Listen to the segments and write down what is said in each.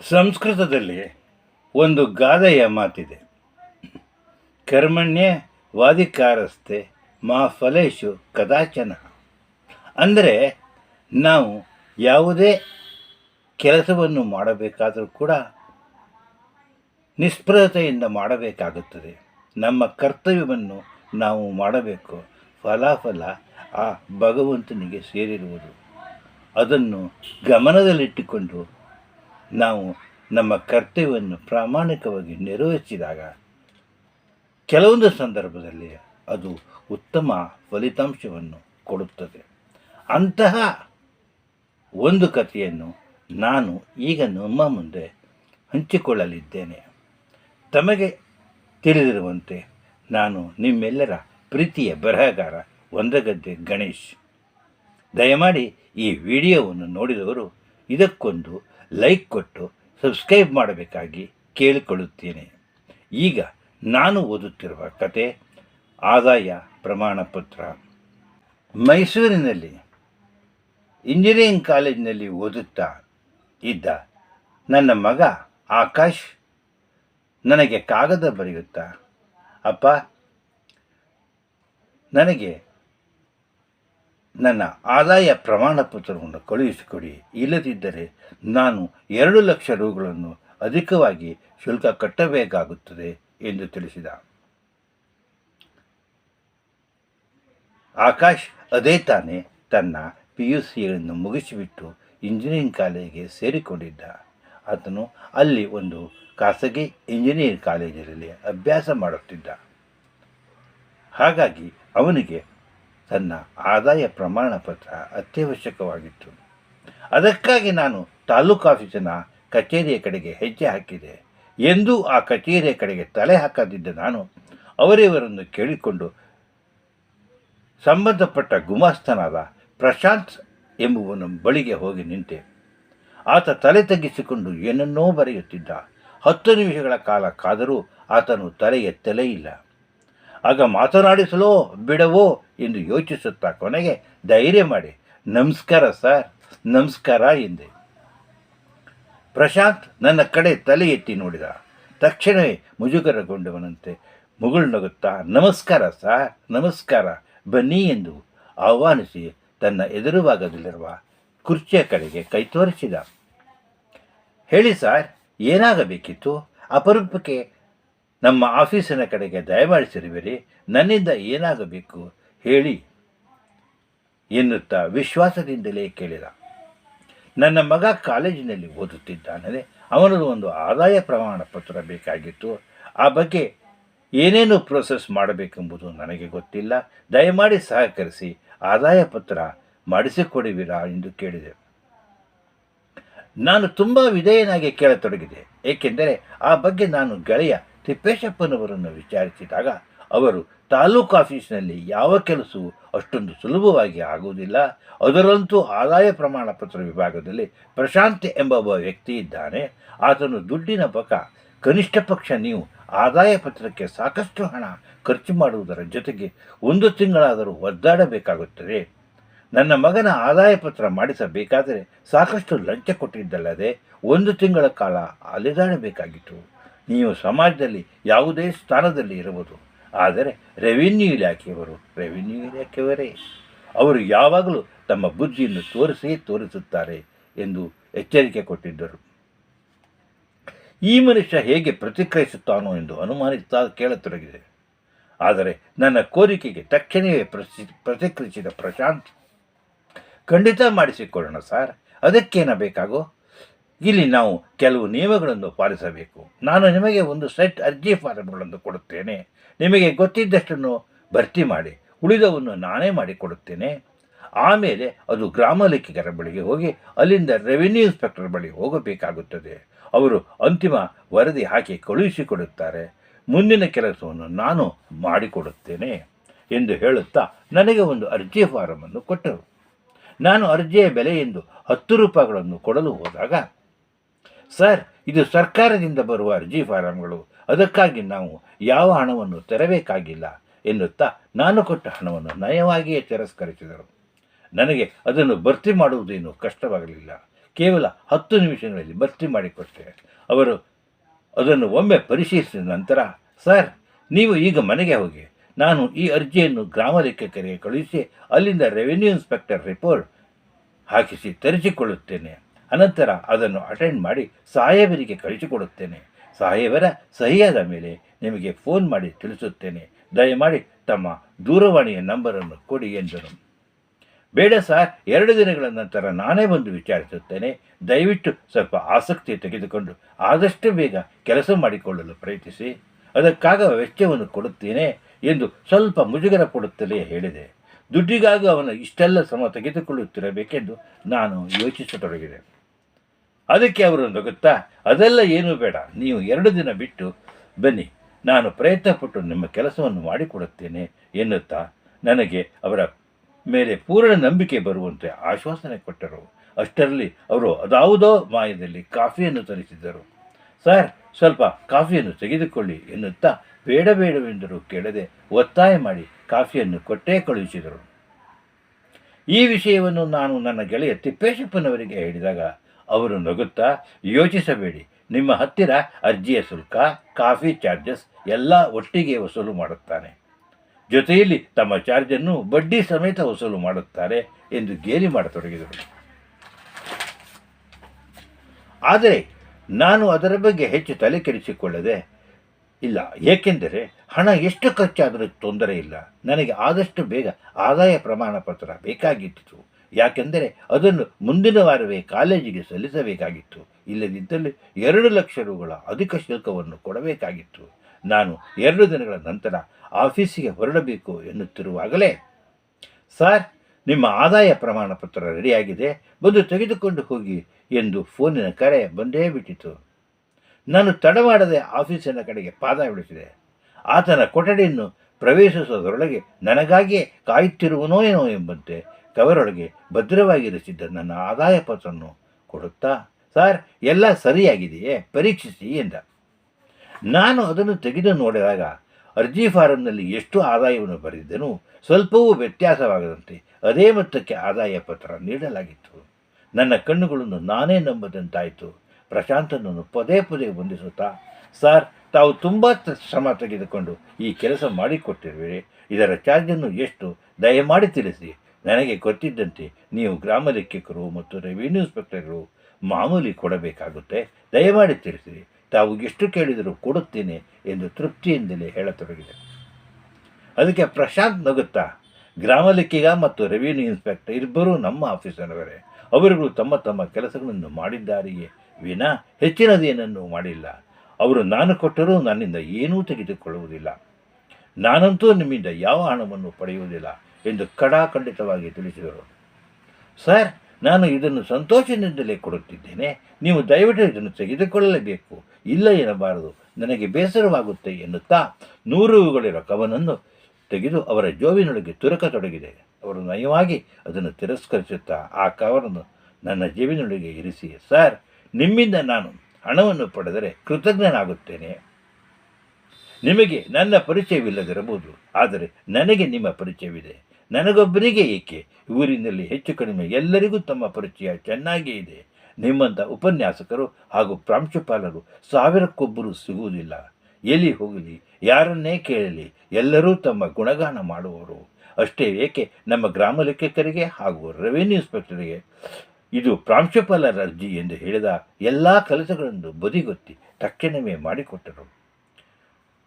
ಸಂಸ್ಕೃತದಲ್ಲಿ ಒಂದು ಗಾದೆಯ ಮಾತಿದೆ. ಕರ್ಮಣ್ಯ ವಾದಿಕಾರಸ್ಥೆ ಮಾ ಫಲೇಶು ಕದಾಚನ. ಅಂದರೆ ನಾವು ಯಾವುದೇ ಕೆಲಸವನ್ನು ಮಾಡಬೇಕಾದರೂ ಕೂಡ ನಿಸ್ಪೃಹತೆಯಿಂದ ಮಾಡಬೇಕಾಗುತ್ತದೆ. ನಮ್ಮ ಕರ್ತವ್ಯವನ್ನು ನಾವು ಮಾಡಬೇಕು. ಫಲಾಫಲ ಆ ಭಗವಂತನಿಗೆ ಸೇರಿರುವುದು. ಅದನ್ನು ಗಮನದಲ್ಲಿಟ್ಟುಕೊಂಡು ನಾವು ನಮ್ಮ ಕರ್ತವ್ಯವನ್ನು ಪ್ರಾಮಾಣಿಕವಾಗಿ ನಿರ್ವಹಿಸಿದಾಗ ಕೆಲವೊಂದು ಸಂದರ್ಭದಲ್ಲಿ ಅದು ಉತ್ತಮ ಫಲಿತಾಂಶವನ್ನು ಕೊಡುತ್ತದೆ. ಅಂತಹ ಒಂದು ಕಥೆಯನ್ನು ನಾನು ಈಗ ನಮ್ಮ ಮುಂದೆ ಹಂಚಿಕೊಳ್ಳಲಿದ್ದೇನೆ. ತಮಗೆ ತಿಳಿದಿರುವಂತೆ ನಾನು ನಿಮ್ಮೆಲ್ಲರ ಪ್ರೀತಿಯ ಬರಹಗಾರ ಒಂದಗದ್ದೆ ಗಣೇಶ್. ದಯಮಾಡಿ ಈ ವಿಡಿಯೋವನ್ನು ನೋಡಿದವರು ಇದಕ್ಕೊಂದು ಲೈಕ್ ಕೊಟ್ಟು ಸಬ್ಸ್ಕ್ರೈಬ್ ಮಾಡಬೇಕಾಗಿ ಕೇಳಿಕೊಳ್ಳುತ್ತೇನೆ. ಈಗ ನಾನು ಓದುತ್ತಿರುವ ಕತೆ ಆದಾಯ ಪ್ರಮಾಣ ಪತ್ರ. ಮೈಸೂರಿನಲ್ಲಿ ಇಂಜಿನಿಯರಿಂಗ್ ಕಾಲೇಜಿನಲ್ಲಿ ಓದುತ್ತಾ ಇದ್ದ ನನ್ನ ಮಗ ಆಕಾಶ್ ನನಗೆ ಕಾಗದ ಬರೆಯುತ್ತಾ, ಅಪ್ಪ, ನನಗೆ ನನ್ನ ಆದಾಯ ಪ್ರಮಾಣ ಪತ್ರವನ್ನು ಕಳುಹಿಸಿಕೊಡಿ. ಇಲ್ಲದಿದ್ದರೆ ನಾನು ಎರಡು ಲಕ್ಷ ರೂಗಳನ್ನು ಅಧಿಕವಾಗಿ ಶುಲ್ಕ ಕಟ್ಟಬೇಕಾಗುತ್ತದೆ ಎಂದು ತಿಳಿಸಿದ. ಆಕಾಶ್ ಅದೇ ತಾನೇ ತನ್ನ ಪಿ ಯು ಸಿಯನ್ನು ಮುಗಿಸಿಬಿಟ್ಟು ಇಂಜಿನಿಯರಿಂಗ್ ಕಾಲೇಜಿಗೆ ಸೇರಿಕೊಂಡಿದ್ದ. ಆತನು ಅಲ್ಲಿ ಒಂದು ಖಾಸಗಿ ಇಂಜಿನಿಯರಿಂಗ್ ಕಾಲೇಜಿನಲ್ಲಿ ಅಭ್ಯಾಸ ಮಾಡುತ್ತಿದ್ದ. ಹಾಗಾಗಿ ಅವನಿಗೆ ತನ್ನ ಆದಾಯ ಪ್ರಮಾಣ ಪತ್ರ ಅತ್ಯವಶ್ಯಕವಾಗಿತ್ತು. ಅದಕ್ಕಾಗಿ ನಾನು ತಾಲೂಕು ಆಫೀಸಿನ ಕಚೇರಿಯ ಕಡೆಗೆ ಹೆಜ್ಜೆ ಹಾಕಿದೆ. ಎಂದೂ ಆ ಕಚೇರಿಯ ಕಡೆಗೆ ತಲೆ ಹಾಕದಿದ್ದ ನಾನು ಅವರಿವರನ್ನು ಕೇಳಿಕೊಂಡು ಸಂಬಂಧಪಟ್ಟ ಗುಮಾಸ್ತನಾದ ಪ್ರಶಾಂತ್ ಎಂಬುವನ ಬಳಿಗೆ ಹೋಗಿ ನಿಂತೆ. ಆತ ತಲೆ ತಗ್ಗಿಸಿಕೊಂಡು ಏನನ್ನೋ ಬರೆಯುತ್ತಿದ್ದ. ಹತ್ತು ನಿಮಿಷಗಳ ಕಾಲ ಕಾದರೂ ಆತನು ತಲೆ ಎತ್ತಲೇ ಇಲ್ಲ. ಆಗ ಮಾತನಾಡಿಸಲೋ ಬಿಡವೋ ಎಂದು ಯೋಚಿಸುತ್ತಾ ಕೊನೆಗೆ ಧೈರ್ಯ ಮಾಡಿ, ನಮಸ್ಕಾರ ಸರ್, ನಮಸ್ಕಾರ ಎಂದೆ. ಪ್ರಶಾಂತ್ ನನ್ನ ಕಡೆ ತಲೆ ಎತ್ತಿ ನೋಡಿದ. ತಕ್ಷಣವೇ ಮುಜುಗರಗೊಂಡವನಂತೆ ಮುಗುಳ್ನಗುತ್ತಾ ನಮಸ್ಕಾರ ಸರ್, ನಮಸ್ಕಾರ, ಬನ್ನಿ ಎಂದು ಆಹ್ವಾನಿಸಿ ತನ್ನ ಎದುರು ಭಾಗದಲ್ಲಿರುವ ಕುರ್ಚಿಯ ಕಡೆಗೆ ಕೈ ತೋರಿಸಿದ. ಹೇಳಿ ಸರ್, ಏನಾಗಬೇಕಿತ್ತು? ಅಪರೂಪಕ್ಕೆ ನಮ್ಮ ಆಫೀಸಿನ ಕಡೆಗೆ ದಯಮಾಡಿಸಿರುವಿರಿ ನನ್ನಿಂದ ಏನಾಗಬೇಕು ಹೇಳಿ ಎನ್ನುತ್ತಾ ವಿಶ್ವಾಸದಿಂದಲೇ ಕೇಳಿದ. ನನ್ನ ಮಗ ಕಾಲೇಜಿನಲ್ಲಿ ಓದುತ್ತಿದ್ದಾನೆ, ಅವನದು ಒಂದು ಆದಾಯ ಪ್ರಮಾಣ ಪತ್ರ ಬೇಕಾಗಿತ್ತು, ಆ ಬಗ್ಗೆ ಏನೇನು ಪ್ರೋಸೆಸ್ ಮಾಡಬೇಕೆಂಬುದು ನನಗೆ ಗೊತ್ತಿಲ್ಲ, ದಯಮಾಡಿ ಸಹಕರಿಸಿ ಆದಾಯ ಪತ್ರ ಮಾಡಿಸಿಕೊಡುವಿರಾ ಎಂದು ಕೇಳಿದೆ. ನಾನು ತುಂಬ ವಿಧೇಯನಾಗಿ ಕೇಳತೊಡಗಿದೆ, ಏಕೆಂದರೆ ಆ ಬಗ್ಗೆ ನಾನು ಗೆಳೆಯ ತಿಪ್ಪೇಶಪ್ಪನವರನ್ನು ವಿಚಾರಿಸಿದಾಗ ಅವರು ತಾಲೂಕು ಆಫೀಸ್ನಲ್ಲಿ ಯಾವ ಕೆಲಸವೂ ಅಷ್ಟೊಂದು ಸುಲಭವಾಗಿ ಆಗುವುದಿಲ್ಲ. ಅದರಂತೂ ಆದಾಯ ಪ್ರಮಾಣ ಪತ್ರ ವಿಭಾಗದಲ್ಲಿ ಪ್ರಶಾಂತ್ ಎಂಬ ವ್ಯಕ್ತಿ ಇದ್ದಾನೆ. ಆತನು ದುಡ್ಡಿನ ಪಕ ಕನಿಷ್ಠ ಪಕ್ಷ ನೀವು ಆದಾಯ ಪತ್ರಕ್ಕೆ ಸಾಕಷ್ಟು ಹಣ ಖರ್ಚು ಮಾಡುವುದರ ಜೊತೆಗೆ ಒಂದು ತಿಂಗಳಾದರೂ ಒದ್ದಾಡಬೇಕಾಗುತ್ತದೆ. ನನ್ನ ಮಗನ ಆದಾಯ ಪತ್ರ ಮಾಡಿಸಬೇಕಾದರೆ ಸಾಕಷ್ಟು ಲಂಚ ಕೊಟ್ಟಿದ್ದಲ್ಲದೆ ಒಂದು ತಿಂಗಳ ಕಾಲ ಅಲೆದಾಡಬೇಕಾಗಿತ್ತು. ನೀವು ಸಮಾಜದಲ್ಲಿ ಯಾವುದೇ ಸ್ಥಾನದಲ್ಲಿ ಇರಬಹುದು ಆದರೆ ರೆವಿನ್ಯೂ ಇಲಾಖೆಯವರು ರೆವಿನ್ಯೂ ಇಲಾಖೆಯವರೇ, ಅವರು ಯಾವಾಗಲೂ ತಮ್ಮ ಬುದ್ಧಿಯನ್ನು ತೋರಿಸಿ ತೋರಿಸುತ್ತಾರೆ ಎಂದು ಎಚ್ಚರಿಕೆ ಕೊಟ್ಟಿದ್ದರು. ಈ ಮನುಷ್ಯ ಹೇಗೆ ಪ್ರತಿಕ್ರಿಯಿಸುತ್ತಾನೋ ಎಂದು ಅನುಮಾನಿಸುತ್ತಾ ಕೇಳತೊಡಗಿದೆ. ಆದರೆ ನನ್ನ ಕೋರಿಕೆಗೆ ತಕ್ಷಣವೇ ಪ್ರತಿ, ಪ್ರತಿಕ್ರಿಯಿಸಿದ ಪ್ರಶಾಂತ್, ಖಂಡಿತ ಮಾಡಿಸಿಕೊಳ್ಳೋಣ ಸರ್. ಅದಕ್ಕೇನ ಬೇಕಾಗೋ ಇಲ್ಲಿ ನಾವು ಕೆಲವು ನಿಯಮಗಳನ್ನು ಪಾಲಿಸಬೇಕು. ನಾನು ನಿಮಗೆ ಒಂದು ಸೆಟ್ ಅರ್ಜಿ ಫಾರಂಗಳನ್ನು ಕೊಡುತ್ತೇನೆ. ನಿಮಗೆ ಗೊತ್ತಿದ್ದಷ್ಟನ್ನು ಭರ್ತಿ ಮಾಡಿ, ಉಳಿದವನ್ನು ನಾನೇ ಮಾಡಿಕೊಡುತ್ತೇನೆ. ಆಮೇಲೆ ಅದು ಗ್ರಾಮ ಲೆಕ್ಕಿಗರ ಬಳಿಗೆ ಹೋಗಿ, ಅಲ್ಲಿಂದ ರೆವಿನ್ಯೂ ಇನ್ಸ್ಪೆಕ್ಟರ್ ಬಳಿ ಹೋಗಬೇಕಾಗುತ್ತದೆ. ಅವರು ಅಂತಿಮ ವರದಿ ಹಾಕಿ ಕಳುಹಿಸಿಕೊಡುತ್ತಾರೆ. ಮುಂದಿನ ಕೆಲಸವನ್ನು ನಾನು ಮಾಡಿಕೊಡುತ್ತೇನೆ ಎಂದು ಹೇಳುತ್ತಾ ನನಗೆ ಒಂದು ಅರ್ಜಿ ಫಾರಮನ್ನು ಕೊಟ್ಟರು. ನಾನು ಅರ್ಜಿಯ ಬೆಲೆ ಎಂದು ಹತ್ತು ರೂಪಾಯಿಗಳನ್ನು ಕೊಡಲು ಹೋದಾಗ ಸರ್, ಇದು ಸರ್ಕಾರದಿಂದ ಬರುವ ಅರ್ಜಿ ಫಾರಂಗಳು. ಅದಕ್ಕಾಗಿ ನಾವು ಯಾವ ಹಣವನ್ನು ತೆರಬೇಕಾಗಿಲ್ಲ ಎನ್ನುತ್ತಾ ನಾನು ಕೊಟ್ಟ ಹಣವನ್ನು ನಯವಾಗಿಯೇ ತಿರಸ್ಕರಿಸಿದರು. ನನಗೆ ಅದನ್ನು ಭರ್ತಿ ಮಾಡುವುದೇನು ಕಷ್ಟವಾಗಲಿಲ್ಲ. ಕೇವಲ ಹತ್ತು ನಿಮಿಷಗಳಲ್ಲಿ ಭರ್ತಿ ಮಾಡಿಕೊಟ್ಟೆ. ಅವರು ಅದನ್ನು ಒಮ್ಮೆ ಪರಿಶೀಲಿಸಿದ ನಂತರ, ಸರ್, ನೀವು ಈಗ ಮನೆಗೆ ಹೋಗಿ. ನಾನು ಈ ಅರ್ಜಿಯನ್ನು ಗ್ರಾಮ ಲೆಕ್ಕಕರಿಗೆ ಕಳುಹಿಸಿ ಅಲ್ಲಿಂದ ರೆವಿನ್ಯೂ ಇನ್ಸ್ಪೆಕ್ಟರ್ ರಿಪೋರ್ಟ್ ಹಾಕಿಸಿ ತರಿಸಿಕೊಳ್ಳುತ್ತೇನೆ. ಅನಂತರ ಅದನ್ನು ಅಟೆಂಡ್ ಮಾಡಿ ಸಾಹೇಬರಿಗೆ ಕಳಿಸಿಕೊಡುತ್ತೇನೆ. ಸಾಹೇಬರ ಸಹಿಯಾದ ಮೇಲೆ ನಿಮಗೆ ಫೋನ್ ಮಾಡಿ ತಿಳಿಸುತ್ತೇನೆ. ದಯಮಾಡಿ ತಮ್ಮ ದೂರವಾಣಿಯ ನಂಬರನ್ನು ಕೊಡಿ ಎಂದರು. ಬೇಡ ಸರ್, ಎರಡು ದಿನಗಳ ನಂತರ ನಾನೇ ಬಂದು ವಿಚಾರಿಸುತ್ತೇನೆ. ದಯವಿಟ್ಟು ಸ್ವಲ್ಪ ಆಸಕ್ತಿ ತೆಗೆದುಕೊಂಡು ಆದಷ್ಟು ಬೇಗ ಕೆಲಸ ಮಾಡಿಕೊಳ್ಳಲು ಪ್ರಯತ್ನಿಸಿ. ಅದಕ್ಕಾಗ ವೆಚ್ಚವನ್ನು ಕೊಡುತ್ತೇನೆ ಎಂದು ಸ್ವಲ್ಪ ಮುಜುಗರ ಕೊಡುತ್ತಲೇ ಹೇಳಿದೆ. ದುಡ್ಡಿಗಾಗಿ ಅವನು ಇಷ್ಟೆಲ್ಲ ಸಮ ತೆಗೆದುಕೊಳ್ಳುತ್ತಿರಬೇಕೆಂದು ನಾನು ಯೋಚಿಸತೊಡಗಿದೆ. ಅದಕ್ಕೆ ಅವರು ನಗುತ್ತಾ, ಅದೆಲ್ಲ ಏನೂ ಬೇಡ, ನೀವು ಎರಡು ದಿನ ಬಿಟ್ಟು ಬನ್ನಿ, ನಾನು ಪ್ರಯತ್ನಪಟ್ಟು ನಿಮ್ಮ ಕೆಲಸವನ್ನು ಮಾಡಿಕೊಡುತ್ತೇನೆ ಎನ್ನುತ್ತಾ ನನಗೆ ಅವರ ಮೇಲೆ ಪೂರ್ಣ ನಂಬಿಕೆ ಬರುವಂತೆ ಆಶ್ವಾಸನೆ ಕೊಟ್ಟರು. ಅಷ್ಟರಲ್ಲಿ ಅವರು ಅದಾವುದೋ ಮಾಯದಲ್ಲಿ ಕಾಫಿಯನ್ನು ತರಿಸಿದ್ದರು. ಸರ್, ಸ್ವಲ್ಪ ಕಾಫಿಯನ್ನು ತೆಗೆದುಕೊಳ್ಳಿ ಎನ್ನುತ್ತಾ ಬೇಡ ಬೇಡವೆಂದರೂ ಕೇಳದೆ ಒತ್ತಾಯ ಮಾಡಿ ಕಾಫಿಯನ್ನು ಕೊಟ್ಟೇ ಕಳುಹಿಸಿದರು. ಈ ವಿಷಯವನ್ನು ನಾನು ನನ್ನ ಗೆಳೆಯ ತಿಪ್ಪೇಶಪ್ಪನವರಿಗೆ ಹೇಳಿದಾಗ ಅವರು ನಗುತ್ತಾ, ಯೋಚಿಸಬೇಡಿ. ನಿಮ್ಮ ಹತ್ತಿರ ಅರ್ಜಿಯ ಶುಲ್ಕ, ಕಾಫಿ ಚಾರ್ಜಸ್ ಎಲ್ಲ ಒಟ್ಟಿಗೆ ವಸೂಲು ಮಾಡುತ್ತಾನೆ. ಜೊತೆಯಲ್ಲಿ ತಮ್ಮ ಚಾರ್ಜನ್ನು ಬಡ್ಡಿ ಸಮೇತ ವಸೂಲು ಮಾಡುತ್ತಾರೆ ಎಂದು ಗೇಲಿ ಮಾಡತೊಡಗಿದರು. ಆದರೆ ನಾನು ಅದರ ಬಗ್ಗೆ ಹೆಚ್ಚು ತಲೆ ಕೆಡಿಸಿಕೊಳ್ಳದೆ ಇಲ್ಲ, ಏಕೆಂದರೆ ಹಣ ಎಷ್ಟು ಖರ್ಚಾದರೂ ತೊಂದರೆ ಇಲ್ಲ. ನನಗೆ ಆದಷ್ಟು ಬೇಗ ಆದಾಯ ಪ್ರಮಾಣ ಪತ್ರ ಬೇಕಾಗಿತ್ತು. ಯಾಕೆಂದರೆ ಅದನ್ನು ಮುಂದಿನ ವಾರವೇ ಕಾಲೇಜಿಗೆ ಸಲ್ಲಿಸಬೇಕಾಗಿತ್ತು. ಇಲ್ಲದಿದ್ದಲ್ಲಿ ಎರಡು ಲಕ್ಷ ರುಗಳ ಅಧಿಕ ಶುಲ್ಕವನ್ನು ಕೊಡಬೇಕಾಗಿತ್ತು. ನಾನು ಎರಡು ದಿನಗಳ ನಂತರ ಆಫೀಸಿಗೆ ಹೊರಡಬೇಕು ಎನ್ನುತ್ತಿರುವಾಗಲೇ, ಸರ್, ನಿಮ್ಮ ಆದಾಯ ಪ್ರಮಾಣ ಪತ್ರ ರೆಡಿಯಾಗಿದೆ, ಬಂದು ತೆಗೆದುಕೊಂಡು ಹೋಗಿ ಎಂದು ಫೋನಿನ ಕರೆ ಬಂದೇ ಬಿಟ್ಟಿತು. ನಾನು ತಡ ಮಾಡದೆ ಆಫೀಸಿನ ಕಡೆಗೆ ಪಾದ ಬಿಡಿಸಿದೆ ಆತನ ಕೊಠಡಿಯನ್ನು ಪ್ರವೇಶಿಸುವುದರೊಳಗೆ ನನಗಾಗಿಯೇ ಕಾಯುತ್ತಿರುವನೋ ಏನೋ ಎಂಬಂತೆ ಕವರೊಳಗೆ ಭದ್ರವಾಗಿರಿಸಿದ್ದ ನನ್ನ ಆದಾಯ ಪತ್ರವನ್ನು ಕೊಡುತ್ತಾ, ಸರ್, ಎಲ್ಲ ಸರಿಯಾಗಿದೆಯೇ? ಪರೀಕ್ಷಿಸಿ ಎಂದ. ನಾನು ಅದನ್ನು ತೆಗೆದು ನೋಡಿದಾಗ ಅರ್ಜಿ ಫಾರಂನಲ್ಲಿ ಎಷ್ಟು ಆದಾಯವನ್ನು ಬರೆದಿದ್ದನೂ ಸ್ವಲ್ಪವೂ ವ್ಯತ್ಯಾಸವಾಗದಂತೆ ಅದೇ ಮೊತ್ತಕ್ಕೆ ಆದಾಯ ಪತ್ರ ನೀಡಲಾಗಿತ್ತು. ನನ್ನ ಕಣ್ಣುಗಳನ್ನು ನಾನೇ ನಂಬದಂತಾಯಿತು. ಪ್ರಶಾಂತನನ್ನು ಪದೇ ಪದೇ ವಂದಿಸುತ್ತಾ, ಸರ್, ತಾವು ತುಂಬ ಶ್ರಮ ತೆಗೆದುಕೊಂಡು ಈ ಕೆಲಸ ಮಾಡಿಕೊಟ್ಟಿರುವೆ. ಇದರ ಚಾರ್ಜನ್ನು ಎಷ್ಟು? ದಯಮಾಡಿ ತಿಳಿಸಿ. ನನಗೆ ಗೊತ್ತಿದ್ದಂತೆ ನೀವು ಗ್ರಾಮ ಲೆಕ್ಕಿಕರು ಮತ್ತು ರೆವಿನ್ಯೂ ಇನ್ಸ್ಪೆಕ್ಟರ್ಗಳು ಮಾಮೂಲಿ ಕೊಡಬೇಕಾಗುತ್ತೆ. ದಯಮಾಡಿ ತಿಳಿಸಿರಿ. ತಾವು ಎಷ್ಟು ಕೇಳಿದರೂ ಕೊಡುತ್ತೇನೆ ಎಂದು ತೃಪ್ತಿಯಿಂದಲೇ ಹೇಳತೊಡಗಿದೆ. ಅದಕ್ಕೆ ಪ್ರಶಾಂತ್ ನಗುತ್ತಾ, ಗ್ರಾಮ ಲೆಕ್ಕಿಗ ಮತ್ತು ರೆವಿನ್ಯೂ ಇನ್ಸ್ಪೆಕ್ಟರ್ ಇಬ್ಬರೂ ನಮ್ಮ ಆಫೀಸರವರೇ ಅವರುಗಳು ತಮ್ಮ ತಮ್ಮ ಕೆಲಸಗಳನ್ನು ಮಾಡಿದ್ದಾರೆಯೇ ವಿನಾ ಹೆಚ್ಚಿನದೇನನ್ನು ಮಾಡಿಲ್ಲ. ಅವರು ನಾನು ಕೊಟ್ಟರೂ ನನ್ನಿಂದ ಏನೂ ತೆಗೆದುಕೊಳ್ಳುವುದಿಲ್ಲ. ನಾನಂತೂ ನಿಮ್ಮಿಂದ ಯಾವ ಹಣವನ್ನು ಪಡೆಯುವುದಿಲ್ಲ. ಎಂದು ಕಡಾಖಂಡಿತವಾಗಿ ತಿಳಿಸಿದರು. ಸರ್, ನಾನು ಇದನ್ನು ಸಂತೋಷದಿಂದಲೇ ಕೊಡುತ್ತಿದ್ದೇನೆ. ನೀವು ದಯವಿಟ್ಟು ಇದನ್ನು ತೆಗೆದುಕೊಳ್ಳಲೇಬೇಕು. ಇಲ್ಲ ಎನ್ನಬಾರದು. ನನಗೆ ಬೇಸರವಾಗುತ್ತೆ ಎನ್ನುತ್ತಾ ನೂರುಗಳಿರೋ ಕವನನ್ನು ತೆಗೆದು ಅವರ ಜೋಬಿನೊಳಗೆ ತುರಕತೊಡಗಿದೆ. ಅವರು ನಯವಾಗಿ ಅದನ್ನು ತಿರಸ್ಕರಿಸುತ್ತಾ ಆ ಕವರನ್ನು ನನ್ನ ಜೇಬಿನೊಳಗೆ ಇರಿಸಿ, ಸರ್, ನಿಮ್ಮಿಂದ ನಾನು ಹಣವನ್ನು ಪಡೆದರೆ ಕೃತಜ್ಞನಾಗುತ್ತೇನೆ. ನಿಮಗೆ ನನ್ನ ಪರಿಚಯವಿಲ್ಲದಿರಬಹುದು. ಆದರೆ ನನಗೆ ನಿಮ್ಮ ಪರಿಚಯವಿದೆ. ನನಗೊಬ್ಬನಿಗೆ ಏಕೆ? ಊರಿನಲ್ಲಿ ಹೆಚ್ಚು ಕಡಿಮೆ ಎಲ್ಲರಿಗೂ ತಮ್ಮ ಪರಿಚಯ ಚೆನ್ನಾಗಿಯೇ ಇದೆ. ನಿಮ್ಮಂಥ ಉಪನ್ಯಾಸಕರು ಹಾಗೂ ಪ್ರಾಂಶುಪಾಲರು ಸಾವಿರಕ್ಕೊಬ್ಬರು ಸಿಗುವುದಿಲ್ಲ. ಎಲ್ಲಿ ಹೋಗಲಿ, ಯಾರನ್ನೇ ಕೇಳಲಿ, ಎಲ್ಲರೂ ತಮ್ಮ ಗುಣಗಾನ ಮಾಡುವವರು. ಅಷ್ಟೇ ಏಕೆ, ನಮ್ಮ ಗ್ರಾಮ ಲೆಕ್ಕಕರಿಗೆ ಹಾಗೂ ರೆವಿನ್ಯೂ ಇನ್ಸ್ಪೆಕ್ಟರಿಗೆ ಇದು ಪ್ರಾಂಶುಪಾಲರ ಅರ್ಜಿ ಎಂದು ಹೇಳಿದ ಎಲ್ಲ ಕೆಲಸಗಳನ್ನು ಬದಿಗೊತ್ತಿ ತಕ್ಷಣವೇ ಮಾಡಿಕೊಟ್ಟರು.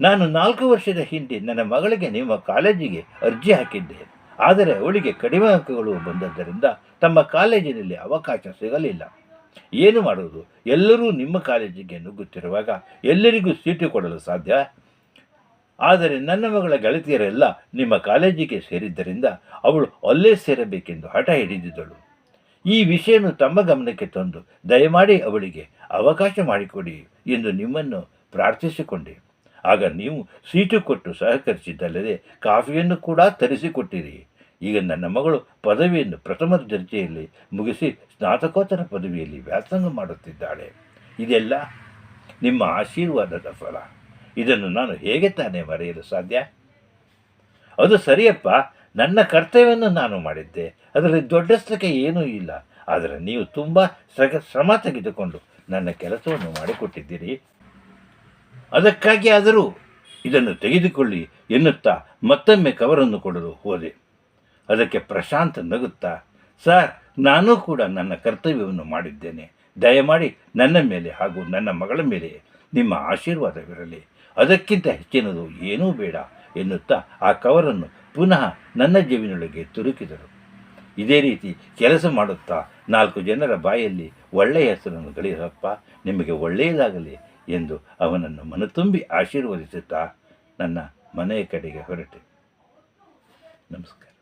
ನಾನು ನಾಲ್ಕು ವರ್ಷದ ಹಿಂದೆ ನನ್ನ ಮಗಳಿಗೆ ನಿಮ್ಮ ಕಾಲೇಜಿಗೆ ಅರ್ಜಿ ಹಾಕಿದ್ದೆ. ಆದರೆ ಅವಳಿಗೆ ಕಡಿಮೆ ಅಂಕಗಳು ಬಂದದ್ದರಿಂದ ತಮ್ಮ ಕಾಲೇಜಿನಲ್ಲಿ ಅವಕಾಶ ಸಿಗಲಿಲ್ಲ. ಏನು ಮಾಡುವುದು? ಎಲ್ಲರೂ ನಿಮ್ಮ ಕಾಲೇಜಿಗೆ ನುಗ್ಗುತ್ತಿರುವಾಗ ಎಲ್ಲರಿಗೂ ಸೀಟು ಕೊಡಲು ಸಾಧ್ಯ? ಆದರೆ ನನ್ನ ಮಗಳ ಗೆಳತಿಯರೆಲ್ಲ ನಿಮ್ಮ ಕಾಲೇಜಿಗೆ ಸೇರಿದ್ದರಿಂದ ಅವಳು ಅಲ್ಲೇ ಸೇರಬೇಕೆಂದು ಹಠ ಹಿಡಿದಿದ್ದಳು. ಈ ವಿಷಯವನ್ನು ತಮ್ಮ ಗಮನಕ್ಕೆ ತಂದು ದಯಮಾಡಿ ಅವಳಿಗೆ ಅವಕಾಶ ಮಾಡಿಕೊಡಿ ಎಂದು ನಿಮ್ಮನ್ನು ಪ್ರಾರ್ಥಿಸಿಕೊಂಡೆ. ಆಗ ನೀವು ಸೀಟು ಕೊಟ್ಟು ಸಹಕರಿಸಿದ್ದಲ್ಲದೆ ಕಾಫಿಯನ್ನು ಕೂಡ ತರಿಸಿಕೊಟ್ಟಿರಿ. ಈಗ ನನ್ನ ಮಗಳು ಪದವಿಯನ್ನು ಪ್ರಥಮ ದರ್ಜೆಯಲ್ಲಿ ಮುಗಿಸಿ ಸ್ನಾತಕೋತ್ತರ ಪದವಿಯಲ್ಲಿ ವ್ಯಾಸಂಗ ಮಾಡುತ್ತಿದ್ದಾಳೆ. ಇದೆಲ್ಲ ನಿಮ್ಮ ಆಶೀರ್ವಾದದ ಫಲ. ಇದನ್ನು ನಾನು ಹೇಗೆ ತಾನೇ ಮರೆಯಲು ಸಾಧ್ಯ? ಅದು ಸರಿಯಪ್ಪ, ನನ್ನ ಕರ್ತವ್ಯವನ್ನು ನಾನು ಮಾಡಿದ್ದೆ. ಅದರಲ್ಲಿ ದೊಡ್ಡಸ್ತಕ್ಕೆ ಏನೂ ಇಲ್ಲ. ಆದರೆ ನೀವು ತುಂಬ ಶ್ರಮ ತೆಗೆದುಕೊಂಡು ನನ್ನ ಕೆಲಸವನ್ನು ಮಾಡಿಕೊಟ್ಟಿದ್ದೀರಿ. ಅದಕ್ಕಾಗಿ ಆದರೂ ಇದನ್ನು ತೆಗೆದುಕೊಳ್ಳಿ ಎನ್ನುತ್ತಾ ಮತ್ತೊಮ್ಮೆ ಕವರನ್ನು ಕೊಡಲು ಹೋದೆ. ಅದಕ್ಕೆ ಪ್ರಶಾಂತ್ ನಗುತ್ತಾ, ಸರ್, ನಾನೂ ಕೂಡ ನನ್ನ ಕರ್ತವ್ಯವನ್ನು ಮಾಡಿದ್ದೇನೆ. ದಯಮಾಡಿ ನನ್ನ ಮೇಲೆ ಹಾಗೂ ನನ್ನ ಮಗಳ ಮೇಲೆ ನಿಮ್ಮ ಆಶೀರ್ವಾದವಿರಲಿ. ಅದಕ್ಕಿಂತ ಹೆಚ್ಚಿನದು ಏನೂ ಬೇಡ ಎನ್ನುತ್ತಾ ಆ ಕವರನ್ನು ಪುನಃ ನನ್ನ ಜೇಬಿನೊಳಗೆ ತುರುಕಿದರು. ಇದೇ ರೀತಿ ಕೆಲಸ ಮಾಡುತ್ತಾ ನಾಲ್ಕು ಜನರ ಬಾಯಲ್ಲಿ ಒಳ್ಳೆಯ ಹೆಸರನ್ನು ಗಳಿಸಪ್ಪ ನಿಮಗೆ ಒಳ್ಳೆಯದಾಗಲಿ ಎಂದು ಅವನನ್ನು ಮನತುಂಬಿ ಆಶೀರ್ವದಿಸುತ್ತಾ ನನ್ನ ಮನೆಯ ಕಡೆಗೆ ಹೊರಟೆ. ನಮಸ್ಕಾರ.